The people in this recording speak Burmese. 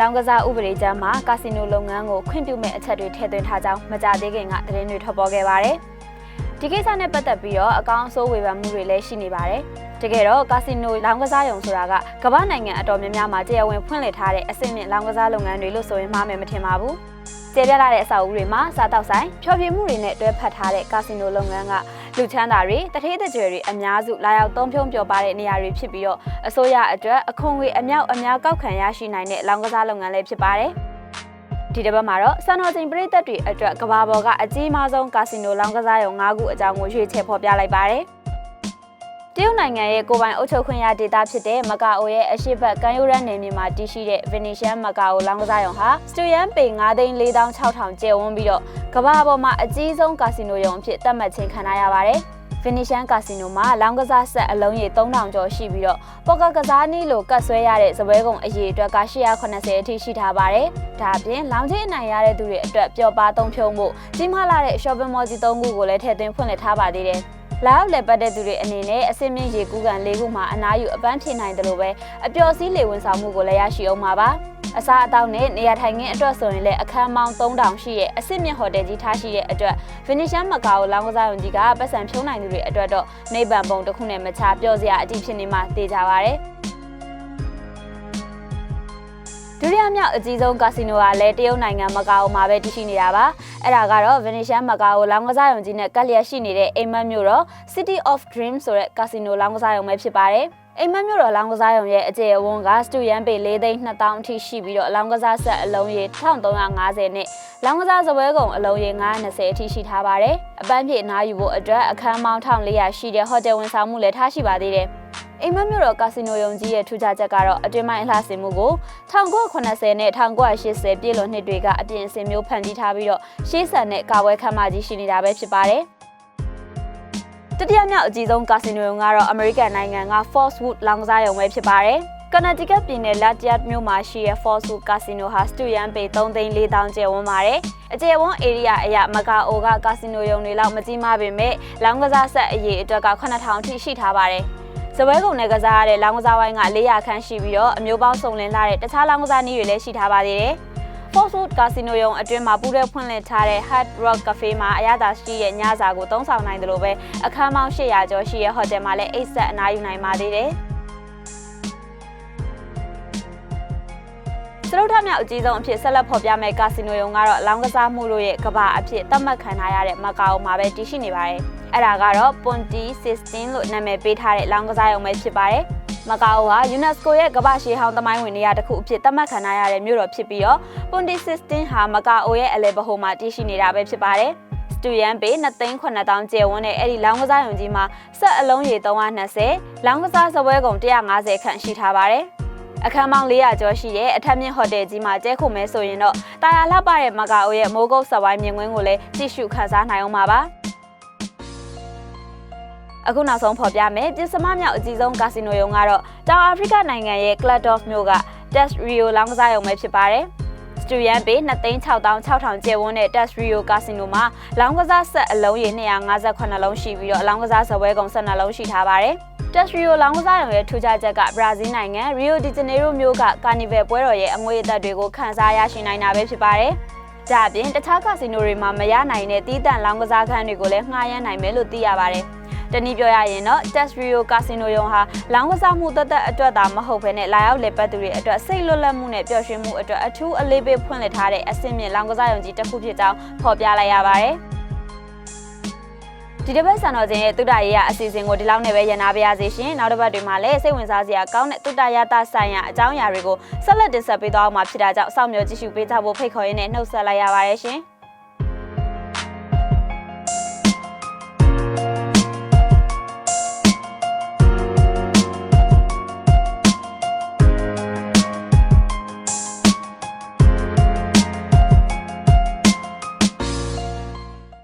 လောင်းကစားဥပဒေကြမ်းမှာကာစီနိုလုပ်ငန်းကိုခွင့်ပြုမဲ့အချက်တွေထည့်သွင်းထားကြောင်းမကြသေးခင်ကသတင်းတွေထွက်ပေါ်ခဲ့ပါတယ်။ဒီကိစ္စနဲ့ပတ်သက်ပြီးတော့အကောင့်အဆိုးဝေဖန်မှုတွေလည်းရှိနေပါတယ်။တကယ်တော့ကာစီနိုလောင်းကစားရုံဆိုတာကကမ္ဘာနိုင်ငံအတော်များများမှာတရားဝင်ဖွင့်လှစ်ထားတဲ့အဆင့်မြင့်လောင်းကစားလုပ်ငန်းတွေလို့ဆိုရင်မှားမယ်မထင်ပါဘူး။ကျေပြလာတဲ့အဆောက်အဦတွေမှာစားတောက်ဆိုင်ဖျော်ဖြေမှုတွေနဲ့တွဲဖက်ထားတဲ့ကာစီနိုလုပ်ငန်းက လူချမ်းသာတွေတထေးတကြွယ်တွေအများစုလာရောက်သုံးဖြုံးပျော်ပါတဲ့နေရာတွေဖြစ်ပြီးတော့အစိုးရအတွက်အခွန်ငွေအမြောက်အများကောက်ခံရရှိနိုင်တဲ့လောင်းကစားလုပ်ငန်းလေးဖြစ်ပါတယ်။ဒီတစ်ပတ်မှာတော့စံတော်ချိန်ပြည်သက်တွေအတွက်ကဘာပေါ်ကအကြီးမားဆုံးကာစီနိုလောင်းကစားရုံ၅ခုအကြောင်းကိုရွေးချယ်ဖော်ပြလိုက်ပါတယ်။ တရုတ်နိုင်ငံရဲ့ကိုယ်ပိုင်အုပ်ချုပ်ခွင့်ရဒေသဖြစ်တဲ့မကာအိုရဲ့အရှိတ်ဘက်ကမ်းရိုးတန်းနယ်မြေမှာတည်ရှိတဲ့ Venetian Macao လောင်းကစားရုံဟာစတူယန်ပေ9,4600ကျယ်ဝန်းပြီးတော့ကမ္ဘာပေါ်မှာအကြီးဆုံးကာစီနိုရုံအဖြစ်သတ်မှတ်ခြင်းခံရပါတယ်။ Venetian Casino မှာလောင်းကစားဆက်အလုံးရေ3000ကျော်ရှိပြီးတော့ပေါကကစားနည်းလိုကတ်ဆွဲရတဲ့ဇပွဲကုံအရေအတွက်က880အထိရှိထားပါတယ်။ဒါအပြင်လောင်းချင်းအနိုင်ရတဲ့သူတွေအတွက်ပျော်ပါသုံးဖြုံမှုကြီးမားလာတဲ့ shopping mall ကြီး၃ခုကိုလည်းထည့်သွင်းဖွင့်လှစ်ထားပါသေးတယ်။ လာရောက်လည်ပတ်တဲ့သူတွေအနေနဲ့အစင်းမြင့်ရေကူးကန်၄ခုမှာအနားယူအပန်းဖြေနိုင်တယ်လို့ပဲအပျော်စီးလေဝန်ဆောင်မှုကိုလည်းရရှိအောင်ပါပါအစားအသောက်နဲ့နေရာထိုင်ခင်းအတွက်ဆိုရင်လည်းအခန်းပေါင်း3000ရှိရဲ့အစစ်မြင့်ဟိုတယ်ကြီးထားရှိတဲ့အတွက် Venetian Macao လောင်းကစားရုံကြီးကပတ်စံဖြုံးနိုင်သူတွေအတွက်တော့နေဗန်ပုံတစ်ခုနဲ့မချပျော်စရာအတိဖြစ်နေမှသိကြပါဗျ။ ဒုတိယမြောက်အကြီးဆုံးကာစီနိုကလည်းတရုတ်နိုင်ငံမကာအိုမှာပဲတည်ရှိနေတာပါအဲ့ဒါကတော့ Venetian Macao လောင်းကစားရုံကြီးနဲ့ကပ်လျက်ရှိနေတဲ့အိမ်မက်မြို့တော် City of Dreams ဆိုတဲ့ကာစီနိုလောင်းကစားရုံပဲဖြစ်ပါတယ်အိမ်မက်မြို့တော်လောင်းကစားရုံရဲ့အကျယ်အဝန်းကစတူယန်ပေ၄သိန်း2000အထိရှိပြီးတော့လောင်းကစားဆက်အလုံးရေ1350နဲ့လောင်းကစားစပွဲကုံအလုံးရေ920အထိရှိထားပါတယ်အပန်းဖြေအနားယူဖို့အတွက်အခန်းပေါင်း1400ရှိတဲ့ဟိုတယ်ဝန်ဆောင်မှုလည်းထားရှိပါသေးတယ် အိမ်မက်မြို့တော်ကာစီနိုယုံကြီးရဲ့ထူးခြားချက်ကတော့အတွင်းပိုင်းအလှဆင်မှုကို1980နဲ့1980ပြည့်လွန်နှစ်တွေကအပြင်အစင်မျိုးဖန်တီးထားပြီးတော့ရှေးဆန်တဲ့ကာဝဲခမ်းမကြီးရှိနေတာပဲဖြစ်ပါတယ်။တတိယမြောက်အကြီးဆုံးကာစီနိုယုံကတော့အမေရိကန်နိုင်ငံက Forcewood လောင်ကစားရုံပဲဖြစ်ပါတယ်။ကနဒီကတ်ပြည်နယ်လာတီယတ်မြို့မှာရှိတဲ့ Forcewood Casino ဟာစတူယန်ပေ3,400ကျယ်ဝန်းပါတယ်။အကျယ်ဝန်း area အရမကာအိုကကာစီနိုရုံတွေလောက်မကြီးမားပေမဲ့လောင်ကစားဆက်အရေးအတွက်က9000အထိရှိထားပါတယ်။ စပွဲကုံနဲ့ကစားရတဲ့လောင်းကစားဝိုင်းက400ခန်းရှိပြီးတော့အမျိုးပေါင်းစုံလင်လာတဲ့တခြားလောင်းကစားနည်းတွေလည်းရှိထားပါသေးတယ်။ Forcewood Casino ရုံအတွင်းမှာပူးရဲဖွင့်လှစ်ထားတဲ့ Hard Rock Cafe မှာအရသာရှိရဲ့ညစာကိုသုံးဆောင်နိုင်တယ်လို့ပဲအခန်းပေါင်း800ကျော်ရှိရဲ့ဟိုတယ်မှာလည်းအိတ်ဆက်အနားယူနိုင်ပါသေးတယ်။ စရုပ်ထမြောက်အကြီးဆုံးအဖြစ်ဆက်လက်ဖော်ပြမဲ့ကာစီနိုယုံကတော့လောင်းကစားမှုတို့ရဲ့ကဘာအဖြစ်သတ်မှတ်ခံထားရတဲ့မကာအိုမှာပဲတည်ရှိနေပါတယ်။အဲ့ဒါကတော့ Ponti 16လို့နာမည်ပေးထားတဲ့လောင်းကစားရုံပဲဖြစ်ပါတယ်။မကာအိုဟာ UNESCO ရဲ့ကမ္ဘာရှေးဟောင်းသမိုင်းဝင်နေရာတစ်ခုအဖြစ်သတ်မှတ်ခံထားရတဲ့မြို့တော်ဖြစ်ပြီးတော့ Ponti 16ဟာမကာအိုရဲ့အလဲဘဟိုမှာတည်ရှိနေတာပဲဖြစ်ပါတယ်။စတူယန်ပေ2,900ကျယ်ဝန်းတဲ့အဲ့ဒီလောင်းကစားရုံကြီးမှာဆက်အလုံးရေ320လောင်းကစားစပွဲကုံ150ခန့်ရှိထားပါတယ်။ အခန်းပေါင်း400ကျော်ရှိတဲ့အထက်မြင့်ဟိုတယ်ကြီးမှာကျဲခုမဲဆိုရင်တော့တာယာလှပတဲ့မကာအိုရဲ့မိုးကုတ်စဝိုင်းမြင်ကွင်းကိုလည်းကြည့်ရှုခန်းစားနိုင်အောင်ပါပါအခုနောက်ဆုံးဖော်ပြမယ်ပြင်စမမြောက်အကြီးဆုံးကာစီနိုရုံကတော့တောင်အာဖရိကနိုင်ငံရဲ့ Kladoff မြို့က Test Rio လောင်းကစားရုံပဲဖြစ်ပါတယ်စတူယန်ပေ2,600,600ကျယ်ဝန်းတဲ့ Test Rio Casino မှာလောင်းကစားဆက်အလုံးရေ258လုံးရှိပြီးတော့လောင်းကစားစပွဲကုန်12လုံးရှိထားပါတယ်။ တက်ရီယိုလောင်းကစားရုံရဲ့ထူးခြားချက်ကဘရာဇီးနိုင်ငံရီယိုဒီဂျနေရိုမြို့ကကာနီဗယ်ပွဲတော်ရဲ့အငွေအသက်တွေကိုခန်းစားရရှိနိုင်တာပဲဖြစ်ပါတယ်။ဒါအပြင်တခြားကာစီနိုတွေမှာမရနိုင်တဲ့တီးတန့်လောင်းကစားခန်းတွေကိုလည်းငှားရမ်းနိုင်မယ်လို့သိရပါတယ်။တနည်းပြောရရင်တော့ Test Rio Casino ရုံဟာလောင်းကစားမှုသက်သက်အတွက်သာမဟုတ်ဘဲနဲ့လာရောက်လည်ပတ်သူတွေအတွက်စိတ်လွတ်လပ်မှုနဲ့ပျော်ရွှင်မှုအတွက်အထူးအလေးပေးဖွင့်လှစ်ထားတဲ့အဆင့်မြင့်လောင်းကစားရုံကြီးတစ်ခုဖြစ်ကြောင်းဖော်ပြလိုက်ရပါတယ်။ ဒီတစ်ပတ်စံတော်ချင်းရဲ့တုဒ္ဒရေးရအစီအစဉ်ကိုဒီလောက်နဲ့ပဲရန်နာပါရစေရှင်နောက်တစ်ပတ်တွေမှာလည်းစိတ်ဝင်စားစရာကောင်းတဲ့တုဒ္ဒရတာဆိုင်ရာအကြောင်းအရာတွေကိုဆက်လက်တင်ဆက်ပေးသွားအောင်မှာဖြစ်တာကြောင့်စောင့်မျှော်ကြည့်ရှုပေးကြဖို့ဖိတ်ခေါ်ရင်းနဲ့နှုတ်ဆက်လိုက်ရပါတယ်ရှင်